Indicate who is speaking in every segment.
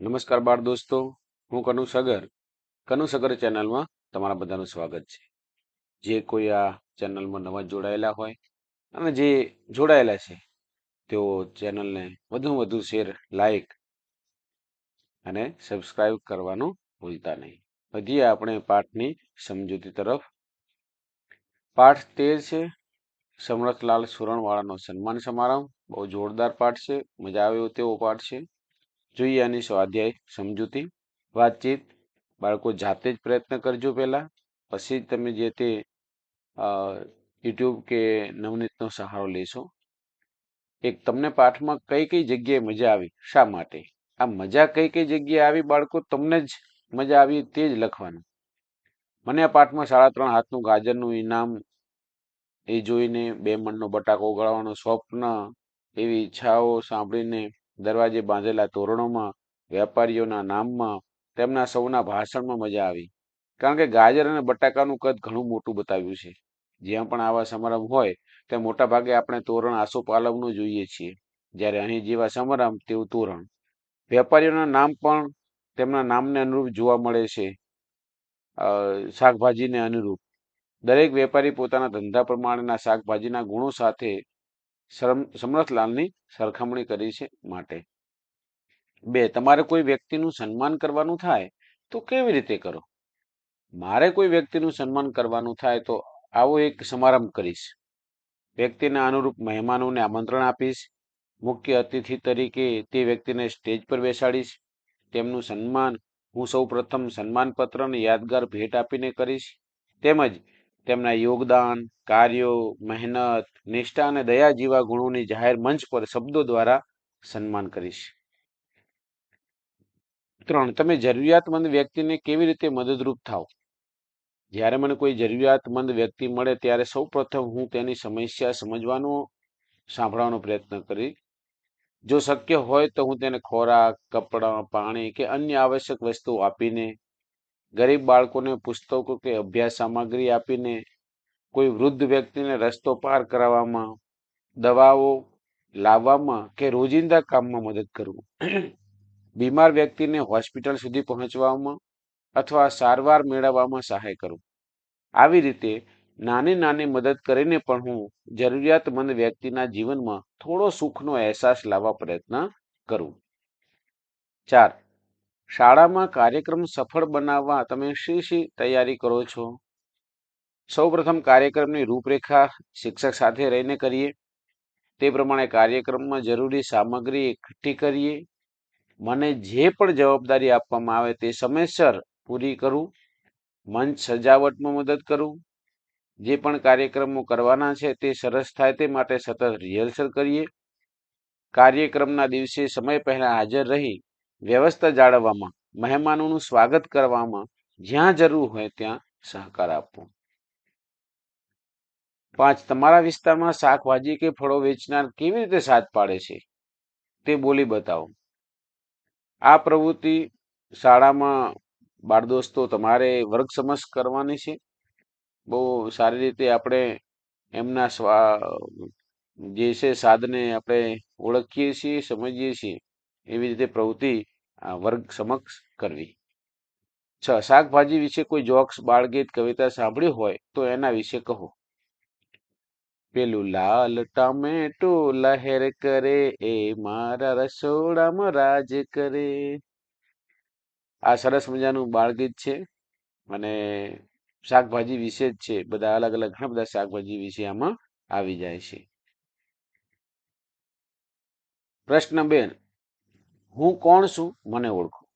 Speaker 1: નમસ્કાર બાળ દોસ્તો, હું કનુ સગર. કનુ સગર ચેનલમાં તમારા બધાનું સ્વાગત છે. જે કોઈ આ ચેનલમાં નવા જોડાયેલા હોય અને જે જોડાયેલા છે, તેઓ ચેનલને વધુ વધુ શેર, લાઈક અને સબસ્ક્રાઈબ કરવાનું ભૂલતા નહીં. વધીએ આપણે પાઠની સમજૂતી તરફ. પાઠ તેર છે. સમરથલાલ સુરણવાળાનો સન્માન સમારંભ. બહુ જોરદાર પાઠ છે. મજા આવે તેવો પાઠ છે. જોઈએ આની સ્વાધ્યાય સમજૂતી, વાતચીત, બાળકો જાતે જ પ્રયત્ન કરજો પહેલાં. પછી જ તમે જે તે યુટ્યુબ કે નવનીતનો સહારો લેશો. એક તમને પાઠમાં કઈ કઈ જગ્યાએ મજા આવી? શા માટે? આ મજા કઈ કઈ જગ્યાએ આવી? બાળકો, તમને જ મજા આવી તે જ લખવાનું. મને આ પાઠમાં સાડા ત્રણ હાથનું ગાજરનું ઇનામ, એ જોઈને બે મણનો બટાકો ઉગાડવાનો સ્વપ્ન, એવી ઈચ્છાઓ સાંભળીને દરવાજે બાંધેલા તોરણોમાં, વેપારીઓના નામમાં, તેમના સૌના ભાષણમાં મજા આવી. કારણ કે ગાજર અને બટાકાનું કદ ઘણું મોટું બતાવ્યું છે. જ્યાં પણ આવા સમારંભ હોય ત્યાં મોટા ભાગે આપણે તોરણ આસોપાલવનું જોઈએ છીએ. જ્યારે અહીં જેવા સમારંભ, તેવું તોરણ. વેપારીઓના નામ પણ તેમના નામને અનુરૂપ જોવા મળે છે. શાકભાજીને અનુરૂપ. દરેક વેપારી પોતાના ધંધા પ્રમાણેના શાકભાજીના ગુણો સાથે સમરથલાલની સરખામણી કરી છે માટે. બે, તમારે કોઈ વ્યક્તિનું સન્માન કરવાનું થાય તો કેવી રીતે કરો? મારે કોઈ વ્યક્તિનું સન્માન કરવાનું થાય તો આવો એક સમારંભ કરીશ. વ્યક્તિના અનુરૂપ મહેમાનોને આમંત્રણ આપીશ. મુખ્ય અતિથિ તરીકે તે વ્યક્તિને સ્ટેજ પર બેસાડીશ. તેમનું સન્માન, હું સૌ પ્રથમ સન્માનપત્ર યાદગાર ભેટ આપીને કરીશ. તેમજ તેમના યોગદાન, કાર્યો, મહેનત, નિષ્ઠા અને દયા જેવા ગુણોની જાહેર મંચ પર શબ્દો દ્વારા સન્માન કરીશ. ત્રણ, તમે જરૂરિયાતમંદ વ્યક્તિને કેવી રીતે મદદરૂપ થાવ જ્યારે મને કોઈ જરૂરિયાતમંદ વ્યક્તિ મળે ત્યારે સૌ પ્રથમ હું તેની સમસ્યા સમજવાનો, સાંભળવાનો પ્રયત્ન કરી જો શક્ય હોય તો હું તેને ખોરાક, કપડાં, પાણી કે અન્ય આવશ્યક વસ્તુઓ આપીને ગરીબ બાળકોને પુસ્તકો કે અભ્યાસ સામગ્રી આપીને કોઈ વૃદ્ધ વ્યક્તિને રસ્તો પાર કરાવવામાં, દવાઓ લાવવામાં કે રોજિંદા કામમાં મદદ કરવું. બીમાર વ્યક્તિને હોસ્પિટલ સુધી પહોંચવામાં અથવા સારવાર મેળવવામાં સહાય કરવું. આવી રીતે નાની નાની મદદ કરીને પણ હું જરૂરિયાતમંદ વ્યક્તિના જીવનમાં થોડો સુખનો અહેસાસ લાવવા પ્રયત્ન કરું. ચાર શાળામાં કાર્યક્રમ સફળ બનાવવા તમે શી શી તૈયારી કરો છો? સૌ પ્રથમ કાર્યક્રમની રૂપરેખા શિક્ષક સાથે રહીને કરીએ. તે પ્રમાણે કાર્યક્રમમાં જરૂરી સામગ્રી એકઠી કરીએ. મને જે પણ જવાબદારી આપવામાં આવે તે સમયસર પૂરી કરું. મંચ સજાવટમાં મદદ કરું. જે પણ કાર્યક્રમો કરવાના છે તે સરસ થાય તે માટે સતત રિહર્સલ કરીએ. કાર્યક્રમના દિવસે સમય પહેલાં હાજર રહી વ્યવસ્થા જાળવવામાં, મહેમાનોનું સ્વાગત કરવામાં, જ્યાં જરૂર હોય ત્યાં સહકાર આપવો. પાંચ, તમારા વિસ્તારમાં શાકભાજી કે ફળો વેચનાર કેવી રીતે સાથ પાડે છે? તે બોલી બતાવો. આ પ્રવૃત્તિ શાળામાં બાળ દોસ્તો, તમારે વર્ગ સમક્ષ કરવાની છે? બહુ સારી રીતે આપણે એમના સ્વા, જે છે, સાધને આપણે ઓળખીએ છીએ, સમજીએ છીએ. એવી રીતે પ્રવૃત્તિ વર્ગ સમક્ષ કરવી. છ, શાકભાજી વિશે કોઈ જોક્સ, બાળગીત, કવિતા સાંભળ્યું હોય તો એના વિશે કહો. પેલું લાલ ટામેટો લહેર કરે, એ મારા રસોડામાં રાજ કરે. આ સરસ મજાનું બાળગીત છે અને શાકભાજી વિશે જ છે. બધા અલગ અલગ ઘણા બધા શાકભાજી વિશે આમાં આવી જાય છે. પ્રશ્ન બે હું કોણ છું? મને ઓળખો.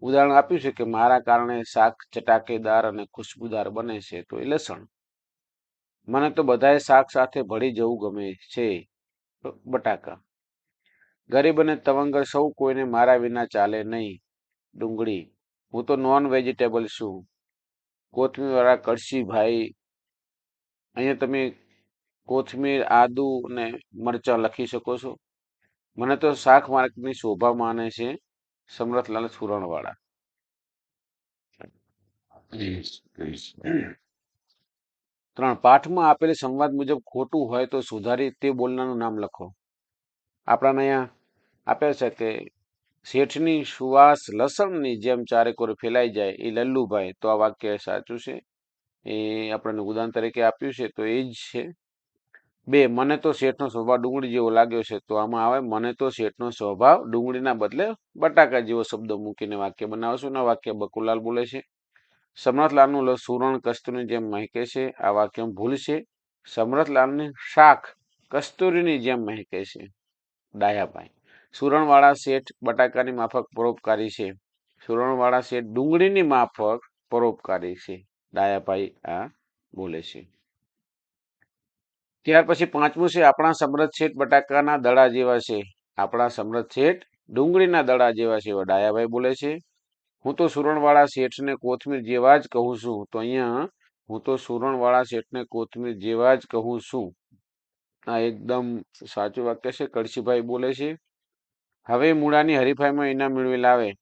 Speaker 1: ઉદાહરણ આપ્યું છે કે મારા કારણે શાક ચટાકેદાર અને ખુશ્બુદાર બને છે તો એ લસણ. મને તો બધાએ શાક સાથે ભળી જવું ગમે છે. બટાકા. ગરીબ અને તવંગર સૌ કોઈને મારા વિના ચાલે નહીં. ડુંગળી. હું તો નોન વેજીટેબલ છું. કોથમીરવાળા કડશી ભાઈ અહીંયા તમે કોથમીર, આદુ અને મરચાં લખી શકો છો. મને તો શાક માર્કેટની શોભા માને છે સમરથલાલ સુરણવાળા. ત્રણ પાઠમાં આપેલ સંવાદ મુજબ ખોટું હોય તો સુધારી તે બોલનારનું નામ લખો. આપણાને અહીંયા આપે છે કે શેઠની સુવાસ લસણની જેમ ચારેકોર ફેલાઈ જાય એ લલ્લુભાઈ તો આ વાક્ય સાચું છે. એ આપણને ઉદાહરણ તરીકે આપ્યું છે તો એ જ છે. બે, મને તો શેઠનો સ્વભાવ ડુંગળી જેવો લાગ્યો છે. તો આમાં આવે, મને તો શેઠનો સ્વભાવ ડુંગળીના બદલે બટાકા જેવો શબ્દ મૂકીને વાક્ય બનાવશું ને વાક્ય બકુલાલ બોલે છે. સમરથલાલનું લ- સુરણ કસ્તુરની જેમ મહેકે છે. આ વાક્ય ભૂલ છે. સમરથલાલની શાખ કસ્તુરીની જેમ મહેકે છે. ડાયાભાઈ. સુરણવાળા શેઠ બટાકાની માફક પરોપકારી છે. સુરણવાળા શેઠ ડુંગળીની માફક પરોપકારી છે. ડાયાભાઈ આ બોલે છે. ત્યાર પછી પાંચમું છે, આપણા સમૃદ્ધ શેઠ બટાકાના દડા જેવા છે. આપણા સમૃદ્ધ શેઠ ડુંગળીના દડા જેવા છે ડાયાભાઈ બોલે છે. હું તો સુરણવાળા શેઠને કોથમીર જેવા જ કહું છું. તો અહીંયા હું તો સુરણવાળા શેઠને કોથમીર જેવા જ કહું છું. આ એકદમ સાચું વાક્ય છે, કળશીભાઈ બોલે છે. હવે મૂળાની હરીફાઈમાં ઇનામ મેળવી લાવે.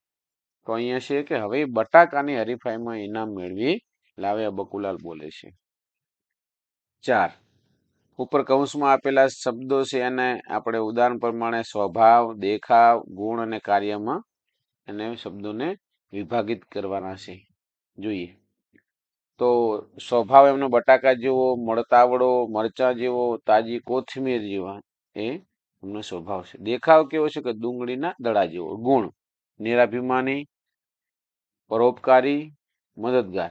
Speaker 1: તો અહીંયા છે કે હવે બટાકાની હરીફાઈમાં ઇનામ મેળવી લાવે બકુલાલ બોલે છે. ચાર. ઉપર કૌંસમાં આપેલા શબ્દો છે એને આપણે ઉદાહરણ પ્રમાણે સ્વભાવ, દેખાવ, ગુણ અને કાર્યમાં એને શબ્દોને વિભાગિત કરવાના છે. જોઈએ. તો સ્વભાવ એમનો બટાકા જેવો, મળતાવડો, મરચા જેવો, તાજી કોથમીર જેવા એ એમનો સ્વભાવ છે. દેખાવ કેવો છે કે ડુંગળીના દડા જેવો. ગુણ. નિરાભિમાની, પરોપકારી, મદદગાર.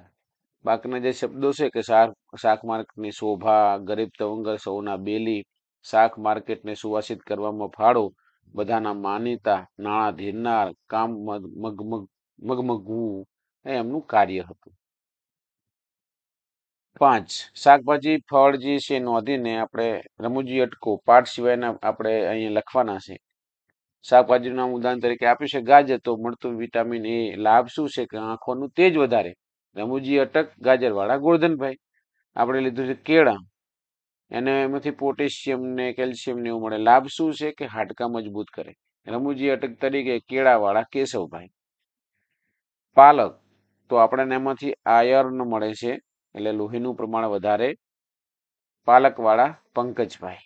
Speaker 1: બાકીના જે શબ્દો છે કે શાક માર્કેટની શોભા, ગરીબ તવંગર સૌના બેલી, શાક માર્કેટને સુવાસિત કરવામાં ફાળો, બધાના માનીતા, નાણાં ધીરનાર, કામ મગ મગ, મગમગવું, એ એમનું કાર્ય હતું. પાંચ, શાકભાજી, ફળ જે છે નોંધીને આપણે રમૂજી અટકો, પાઠ સિવાયના આપણે અહીંયા લખવાના છે. શાકભાજીનું નામ ઉદાહરણ તરીકે આપ્યું છે, ગાજર તો મળતું વિટામિન એ, લાભ શું છે કે આંખોનું તેજ વધારે? રમૂજી અટક, ગાજરવાળા ગોરધનભાઈ આપણે લીધું છે કેળા. એને એમાંથી પોટેશિયમ ને કેલ્શિયમ ને એવું મળે. લાભ શું છે કે હાડકા મજબૂત કરે. રમૂજી અટક તરીકે કેળાવાળા કેશવભાઈ. પાલક. તો આપણને એમાંથી આયર્ન મળે છે, એટલે લોહીનું પ્રમાણ વધારે. પાલકવાળા પંકજભાઈ.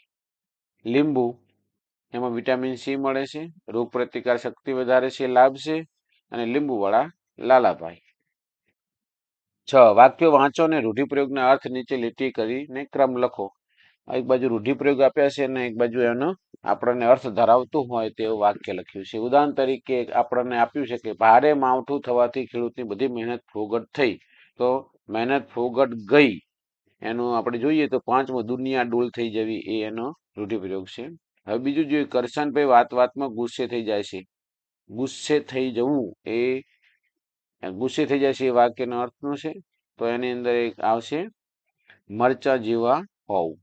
Speaker 1: લીંબુ. એમાં વિટામિન સી મળે છે. રોગ પ્રતિકાર શક્તિ વધારે છે, લાભ છે. અને લીંબુવાળા લાલાભાઈ. છ વાક્યો વાંચો અને રૂઢિપ્રયોગના અર્થ નીચે લીટી કરીને ક્રમ લખો. એક બાજુ રૂઢિપ્રયોગ આપ્યા છે અને એક બાજુ એનો આપણને અર્થ ધરાવતું હોય તેવું વાક્ય લખ્યું છે. ઉદાહરણ તરીકે આપણને આપ્યું છે કે ભારે માવઠું થવાથી ખેડૂતની બધી મહેનત ફોગટ થઈ. તો મહેનત ફોગટ ગઈ. એનું આપણે જોઈએ તો પાંચમો દુનિયા ડોલ થઈ જવી એ એનો રૂઢિપ્રયોગ છે. હવે બીજું જોઈએ કરશનભાઈ વાત વાતમાં ગુસ્સે થઈ જાય છે. ગુસ્સે થઈ જવું એ ગુસ્સે થઈ છે એ વાક્યનો અર્થનો છે, તો એની અંદર એક આવશે, મરચા જેવા હોવું.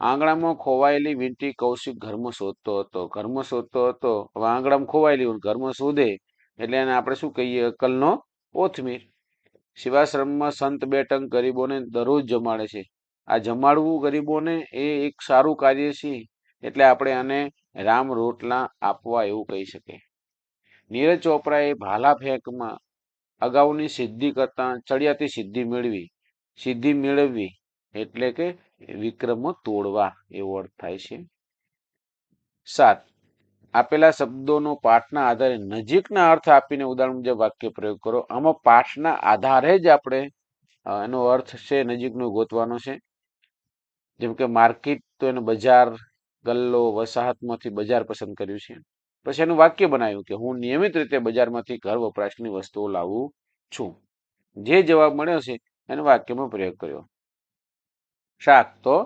Speaker 1: આંગણામાં ખોવાયેલી વીંટી કૌશિક ઘરમાં શોધતો હતો, ઘરમાં શોધતો હતો. હવે આંગણામાં ખોવાયેલી ઘરમાં શોધે, એટલે એને આપણે શું કહીએ? અકલનો કોથમીર. શિવાશ્રમમાં સંત બેટંગ ગરીબોને દરરોજ જમાડે છે. આ જમાડવું ગરીબોને એ એક સારું કાર્ય છે, એટલે આપણે આને રામ રોટલા આપવા એવું કહી શકીએ. નીરજ ચોપરાએ ભાલા ફેંકમાં અગાઉની સિદ્ધિ કરતા ચડિયાતી સિદ્ધિ મેળવી. સિદ્ધિ મેળવવી એટલે કે વિક્રમો તોડવા એવો અર્થ થાય છે. સાત, આપેલા શબ્દોનો પાઠના આધારે નજીકના અર્થ આપીને ઉદાહરણ મુજબ વાક્ય પ્રયોગ કરો. આમાં પાઠના આધારે જ આપણે એનો અર્થ છે નજીકનો ગોતવાનો છે. જેમ કે માર્કેટ તો એનો બજાર, ગલ્લો, વસાહતમાંથી બજાર પસંદ કર્યું છે. પછી એનું વાક્ય બનાવ્યું કે હું નિયમિત રીતે બજારમાંથી ઘર વપરાશની વસ્તુઓ લાવું છું. જે જવાબ મળ્યો છે, એને વાક્યમાં પ્રયોગ કર્યો. શાક તો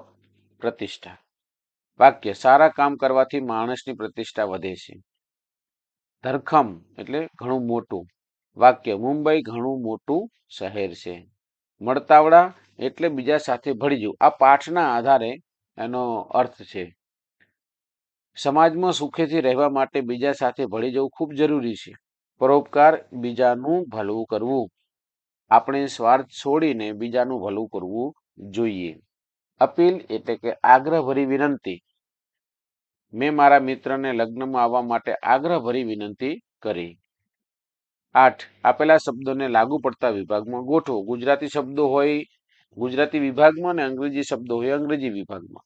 Speaker 1: પ્રતિષ્ઠા. વાક્ય, સારા કામ કરવાથી માણસની પ્રતિષ્ઠા વધે છે. ધરખમ, એટલે ઘણું મોટું. વાક્ય, મુંબઈ ઘણું મોટું શહેર છે. મળતાવડા એટલે બીજા સાથે ભળી જવું. આ પાઠના આધારે એનો અર્થ છે. સમાજમાં સુખેથી રહેવા માટે બીજા સાથે ભળી જવું ખૂબ જરૂરી છે. પરોપકાર બીજાનું ભલું કરવું. આપણે સ્વાર્થ છોડીને બીજાનું ભલું કરવું જોઈએ. અપીલ એટલે કે આગ્રહભરી વિનંતી. મેં મારા મિત્રને લગ્નમાં આવવા માટે આગ્રહભરી વિનંતી કરી. આઠ, આપેલા શબ્દોને લાગુ પડતા વિભાગમાં ગોઠવો. ગુજરાતી શબ્દો હોય ગુજરાતી વિભાગમાં અને અંગ્રેજી શબ્દો હોય અંગ્રેજી વિભાગમાં.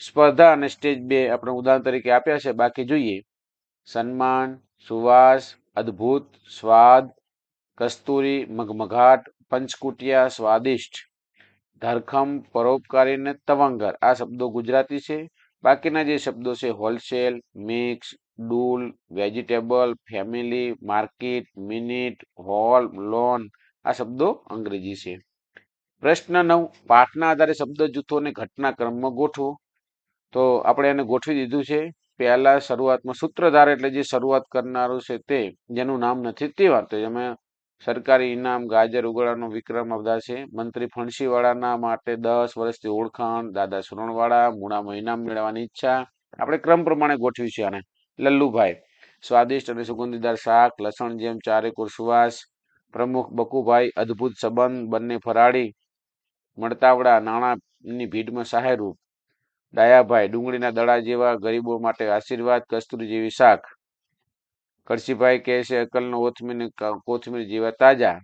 Speaker 1: સ્પર્ધા અને સ્ટેજ બે આપણે ઉદાહરણ તરીકે આપ્યા છે. બાકી જોઈએ. સન્માન, સુવાસ, અદ્ભુત, સ્વાદ, કસ્તુરી, મગમઘાટ, પંચકુટિયા, સ્વાદિષ્ટ, ધરખમ, પરોપકારી અને તવંગર. આ શબ્દો ગુજરાતી છે. બાકીના જે શબ્દો છે, wholesale, mix, ડૂલ, vegetable, family, market, minute, hall, loan, આ શબ્દો અંગ્રેજી છે. પ્રશ્ન નવ. પાઠના આધારે શબ્દ જૂથો અને ઘટનાક્રમમાં ગોઠવો. તો આપણે એને ગોઠવી દીધું છે. પહેલા શરૂઆતમાં સૂત્રધાર એટલે જે શરૂઆત કરનારું છે તે, જેનું નામ નથી તે વાત એમાં સરકારી ઇનામ, ગાજર ઉગડાનો વિક્રમ આ છે. મંત્રી ફણસીવાળાના માટે દસ વર્ષથી ઓળખાણ, દાદા સુરણવાળા મૂળામાં ઇનામ મેળવવાની ઈચ્છા. આપણે ક્રમ પ્રમાણે ગોઠવી છે આને. લલ્લુભાઈ, સ્વાદિષ્ટ અને સુગંધીદાર શાક, લસણ જેમ ચારેકોર સુવાસ. પ્રમુખ બકુભાઈ, અદ્ભુત સંબંધ, બંને ફરાળી. મળતાવડા, નાણાંની ભીડમાં સહાયરૂપ ડાયાભાઈ ડુંગળીના દડા જેવા ગરીબો માટે આશીર્વાદ, કસ્તુરી જેવી શાક. કરશીભાઈ કહે છે અકલનો ઓથમીર કોથમીર જેવા તાજા.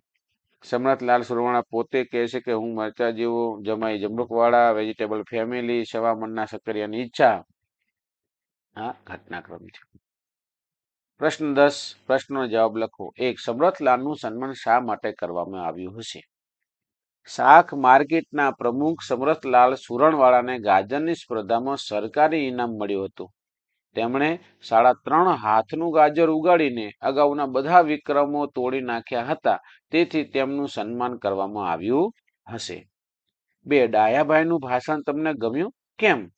Speaker 1: સમરથલાલ સુરવાણા પોતે કહે છે કે, હું મરચા જેવો જમાઈ જમરૂકવાળા વેજીટેબલ ફેમિલી સવા મનના સક્કરિયાની ઈચ્છા. આ ઘટનાક્રમ છે. પ્રશ્ન દસ, પ્રશ્નનો જવાબ લખો. એક, સમરથલાલનું સન્માન શા માટે કરવામાં આવ્યું હશે? શાક માર્કેટના પ્રમુખ સમરથલાલ સુરણવાળાને ગાજરની સ્પર્ધામાં સરકારી ઇનામ મળ્યું હતું. તેમણે સાડા ત્રણ હાથનું ગાજર ઉગાડીને અગાઉના બધા વિક્રમો તોડી નાખ્યા હતા. તેથી તેમનું સન્માન કરવામાં આવ્યું હશે. બે ડાયાભાઈનું ભાષણ તમને ગમ્યું? કેમ?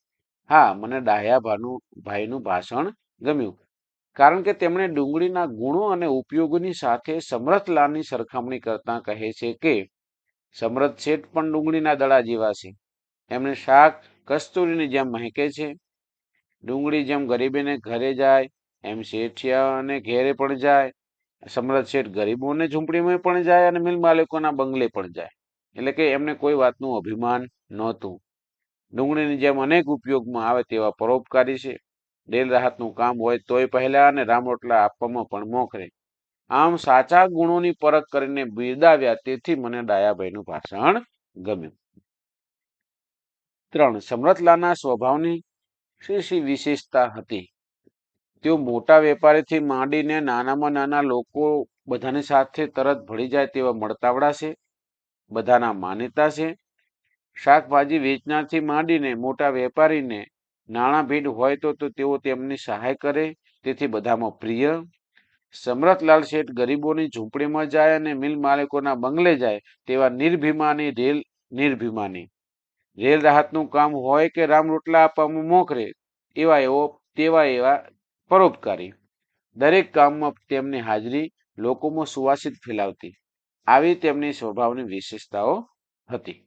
Speaker 1: હા, મને ડાયાભાનું ભાઈનું ભાષણ ગમ્યું. કારણ કે તેમણે ડુંગળીના ગુણો અને ઉપયોગોની સાથે સમરથલાલની સરખામણી કરતા કહે છે કે સમરથ શેઠ પણ ડુંગળીના દડા જેવા છે. એમને શાક કસ્તુરીની જેમ મહેકે છે. ડુંગળી જેમ ગરીબીને ઘરે જાય, એમ શેઠિયાને ઘેરે પણ જાય સમરથ શેઠ ગરીબોને ઝૂંપડીમાં પણ જાય અને મિલ માલિકોના બંગલે પણ જાય. એટલે કે એમને કોઈ વાતનું અભિમાન નહોતું. ડુંગળીની જેમ અનેક ઉપયોગમાં આવે તેવા પરોપકારી છે. ડેલ રાહતનું કામ હોય તોય પહેલા અને રામ રોટલા આપવામાં પણ મોખરે. આમ સાચા ગુણોની પરખ કરીને બિરદાવ્યા તેથી મને ડાયાભાઈનું ભાષણ ગમ્યું. ત્રણ સમરથલાલના સ્વભાવની શી શી વિશેષતા હતી? તેઓ મોટા વેપારીથી માંડીને નાનામાં નાના લોકો બધાની સાથે તરત ભળી જાય તેવા મળતાવડા છે, બધાના માન્યતા છે. શાકભાજી વેચનારથી માંડીને મોટા વેપારીને નાણાં ભીડ હોય તો તેઓ તેમની સહાય કરે, તેથી બધામાં પ્રિય સમરથલાલ શેઠ ગરીબોની ઝૂંપડીમાં જાય અને મિલ માલિકોના બંગલે જાય, તેવા નિર્ભિમાની રેલ નિર્ભિમાની. રેલ રાહતનું કામ હોય કે રામ રોટલા આપવામાં મોખરે, એવા એવો, તેવા એવા પરોપકારી. દરેક કામમાં તેમની હાજરી લોકોમાં સુવાસિત ફેલાવતી. આવી તેમની સ્વભાવની વિશેષતાઓ હતી.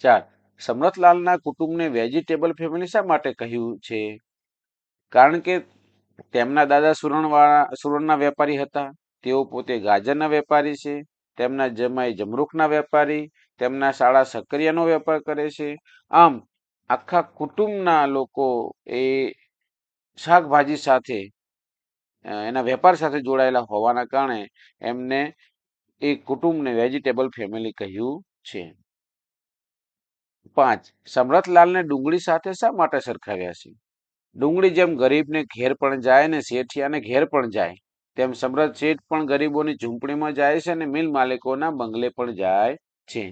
Speaker 1: ચાર, સમરથલાલના કુટુંબને વેજીટેબલ ફેમિલી શા માટે કહ્યું છે? કારણ કે તેમના દાદા સુરણવાળા, સુરણના વેપારી હતા. તેઓ પોતે ગાજરના વેપારી છે. તેમના જમાઈ જમરૂખના વેપારી, તેમના શાળા સક્રિયાનો વેપાર કરે છે. આમ, આખા કુટુંબના લોકો એ શાકભાજી સાથે એના વેપાર સાથે જોડાયેલા હોવાના કારણે એમને એ કુટુંબને વેજીટેબલ ફેમિલી કહ્યું છે. પાંચ, સમરથલાલને ડુંગળી સાથે શા માટે સરખાવ્યા છે? ડુંગળી જેમ ગરીબને ઘેર પણ જાય ને શેઠિયાને ઘેર પણ જાય, તેમ સમ્રાટ શેઠ પણ ગરીબોની ઝૂંપડીમાં જાય છે અને મિલ માલિકોના બંગલે પણ જાય છે.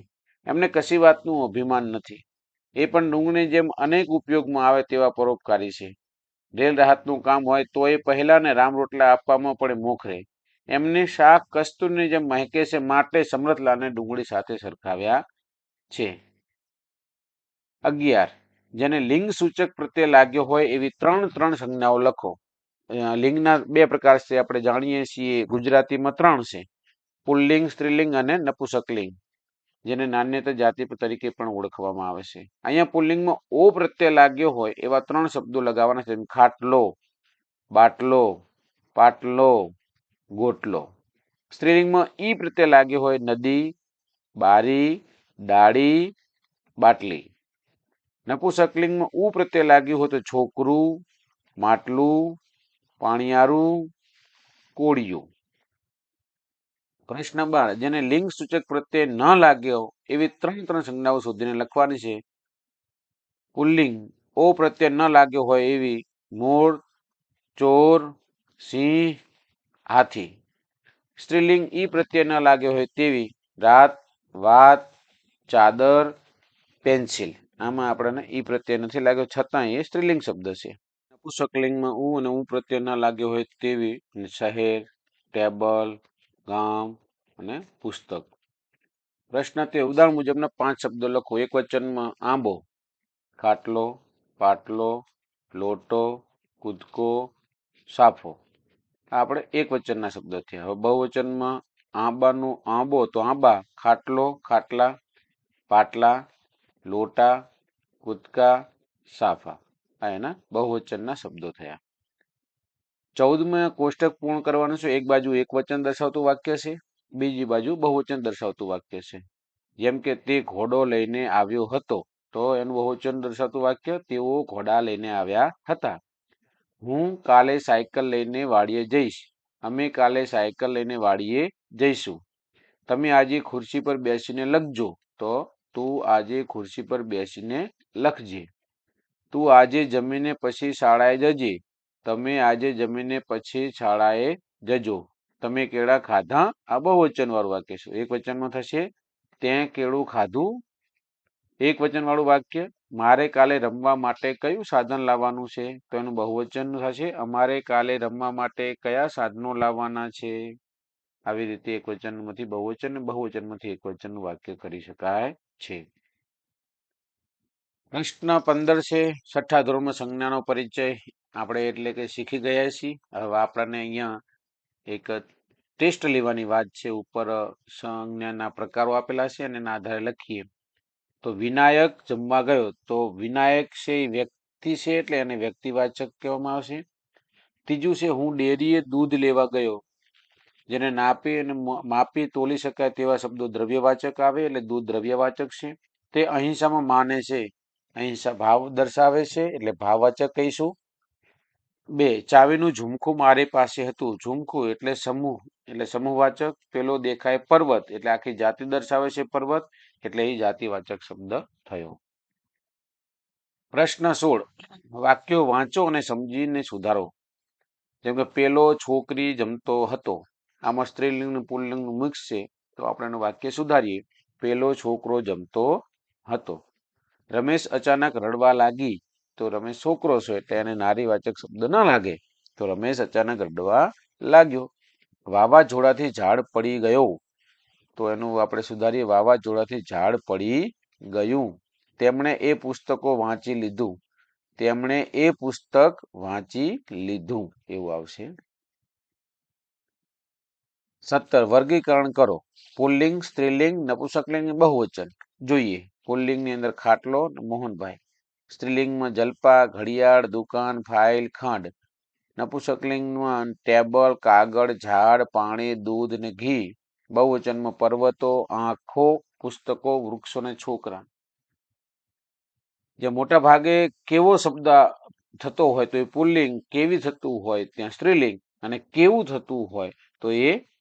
Speaker 1: એમને કશી વાતનું અભિમાન નથી. એ પણ ડુંગળી જેમ અનેક ઉપયોગમાં આવે તેવા પરોપકારી છે. રેલ રાહતનું કામ હોય તો એ પહેલા ને રામ રોટલા આપવામાં પણ મોખરે. એમની શાક કસ્તુરની જેમ મહેકે છે માટે સમ્રતલાને ડુંગળી સાથે સરખાવ્યા છે. અગિયાર જેને લિંગ સૂચક પ્રત્યે લાગ્યો હોય એવી ત્રણ ત્રણ સંજ્ઞાઓ લખો. લિંગના બે પ્રકાર છે, આપણે જાણીએ છીએ ગુજરાતીમાં ત્રણ છે. પુલ્લિંગ, સ્ત્રીલિંગ અને નપુસકલિંગ, જેને નાન્યતા જાતિ તરીકે પણ ઓળખવામાં આવે છે. અહીંયા પુલ્લિંગમાં ઓ પ્રત્યે લાગ્યો હોય એવા ત્રણ શબ્દો લગાવવાના છે ખાટલો, બાટલો, પાટલો, ગોટલો. સ્ત્રીલિંગમાં ઈ પ્રત્યે લાગ્યો હોય નદી, બારી, ડાળી, બાટલી. નપુસકલિંગમાં ઉ પ્રત્યે લાગ્યું હોય તો છોકરું, માટલું, પાણિયારું, કોળિયું. પ્રશ્ન બાર જેને લિંગ સૂચક પ્રત્યે ન લાગ્યો, એવી ત્રણ ત્રણ સંજ્ઞાઓ શોધીને લખવાની છે. પુલ્લિંગ, ઓ પ્રત્યે ન લાગ્યો હોય એવી મોર ચોર, સિંહ, હાથી. સ્ત્રીલિંગ ઈ પ્રત્યે ન લાગ્યો હોય તેવી રાત, વાત, ચાદર, પેન્સિલ. આમાં આપણને ઈ પ્રત્યે નથી લાગ્યો. છતાં એ સ્ત્રીલિંગ શબ્દ છે. પુસ્તકલિંગમાં ઉ અને ઉ પ્રત્યય ના લાગ્યો હોય તેવી શહેર, ટેબલ, ગામ અને પુસ્તક. પ્રશ્ન તે ઉદાહરણ મુજબના પાંચ શબ્દો લખો. એક વચનમાં આંબો, ખાટલો, પાટલો, લોટો, કૂદકો, સાફો. આ આપણે એક વચનના શબ્દ થયા. હવે બહુવચનમાં આંબાનું આંબો તો આંબા, ખાટલો, ખાટલા, પાટલા લોટા કૂદકા સાફા આ એના બહુવચનના શબ્દો થયા. ચૌદમાં કોષ્ટક પૂર્ણ કરવાનું છે. એક બાજુ એક વચન દર્શાવતું વાક્ય છે. બીજી બાજુ બહુવચન દર્શાવતું વાક્ય છે. જેમ કે તે ઘોડો લઈને આવ્યો હતો, તો એનું બહુવચન દર્શાવતું વાક્ય, તેઓ ઘોડા લઈને આવ્યા હતા. હું કાલે સાયકલ લઈને વાડીએ જઈશ. અમે કાલે સાયકલ લઈને વાડીએ જઈશું. તમે આજે ખુરશી પર બેસીને લખજો. તો તું આજે ખુરશી પર બેસીને લખજે. તું આજે જમીને પછી શાળાએ જજે. તમે આજે જમીને પછી શાળાએ જજો. તમે કેળા ખાધા? આ બહુવચન વાળું વાક્ય છે. એક વચનમાં થશે તે કેળું ખાધું? એક વચન વાળું વાક્ય, મારે કાલે રમવા માટે કયું સાધન લાવવાનું છે? તો એનું બહુવચન થશે, અમારે કાલે રમવા માટે કયા સાધનો લાવવાના છે? આવી રીતે એક વચનમાંથી, બહુવચન અને બહુવચનમાંથી એક વચનનું વાક્ય કરી શકાય છે. પ્રશ્ન પંદર છે, છઠ્ઠા ધોરણમાં સંજ્ઞાનો પરિચય. આપણે એટલે કે શીખી ગયા છીએ. હવે આપણને અહીંયા એક ટેસ્ટ લેવાની વાત છે. ઉપર સંજ્ઞાના પ્રકારો આપેલા છે અને એના આધારે લખીએ. તો વિનાયક જમવા ગયો. તો વિનાયક છે એ વ્યક્તિ છે એટલે એને વ્યક્તિવાચક કહેવામાં આવશે. ત્રીજું છે, હું ડેરીએ દૂધ લેવા ગયો. જેને નાપી અને માપી તોલી શકાય તેવા શબ્દો દ્રવ્યવાચક આવે એટલે દૂધ દ્રવ્યવાચક છે. તે અહિંસામાં માને છે. અહિંસા ભાવ દર્શાવે છે એટલે ભાવવાચક કહીશું. બે, ચાવીનું ઝુમખું મારી પાસે હતું. ઝુમખું એટલે સમૂહ, એટલે સમૂહવાચક. પેલો દેખાય પર્વત એટલે આખી જાતિ દર્શાવે છે પર્વત એટલે એ જાતિવાચક શબ્દ થયો. પ્રશ્ન સોળ, વાક્યો વાંચો અને સમજીને સુધારો. જેમ કે પેલો છોકરી જમતો હતો. આમાં સ્ત્રીલિંગ અને પુલ્લિંગનું મિક્સ તો આપણે વાક્ય સુધારીએ. પેલો છોકરો જમતો હતો. રમેશ અચાનક રડવા લાગી, તો રમેશ છોકરો છે, એટલે એને નારીવાચક શબ્દ ન લાગે. તો રમેશ અચાનક રડવા લાગ્યો. વાવાઝોડાથી ઝાડ પડી ગયો. તો એનું આપણે સુધારીએ, વાવાઝોડાથી ઝાડ પડી ગયું. તેમણે એ પુસ્તકો વાંચી લીધું. તેમણે એ પુસ્તક વાંચી લીધું. એવું આવશે. સત્તર. વર્ગીકરણ કરો. પુલ્લિંગ, સ્ત્રીલિંગ, નપુસકલિંગ બહુવચન. જોઈએ. પુલ્લિંગની અંદર ખાટલો, મોહનભાઈ. સ્ત્રીલિંગમાં જલપા, ઘડિયાળ, દુકાન, ફાઇલ, ખાંડ. નપુસકલિંગમાં ટેબલ, કાગળ, ઝાડ, પાણી, દૂધ ને ઘી. બહુવચનમાં પર્વતો, આંખો, પુસ્તકો, વૃક્ષો ને છોકરા. જે મોટા ભાગે કેવો શબ્દ થતો હોય તો એ પુલ્લિંગ કેવી થતું હોય ત્યાં સ્ત્રીલિંગ અને કેવું થતું હોય તો એ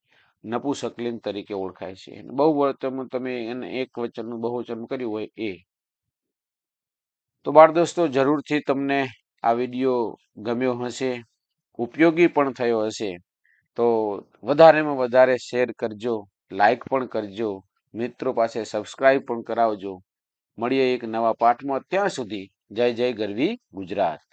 Speaker 1: નપુંસકલિંગ તરીકે ઓળખાય છે. બહુ વર્તનમાં તમે એને એક વચનનું બહુવચન કર્યું હોય એ. તો બાળ દોસ્તો, જરૂરથી તમને આ વીડિયો ગમ્યો હશે, ઉપયોગી પણ થયો હશે, તો વધારેમાં વધારે શેર કરજો, લાઈક પણ કરજો, મિત્રો પાસે સબસ્ક્રાઇબ પણ કરાવજો. મળીએ એક નવા પાઠમાં, ત્યાં સુધી જય જય ગરવી ગુજરાત.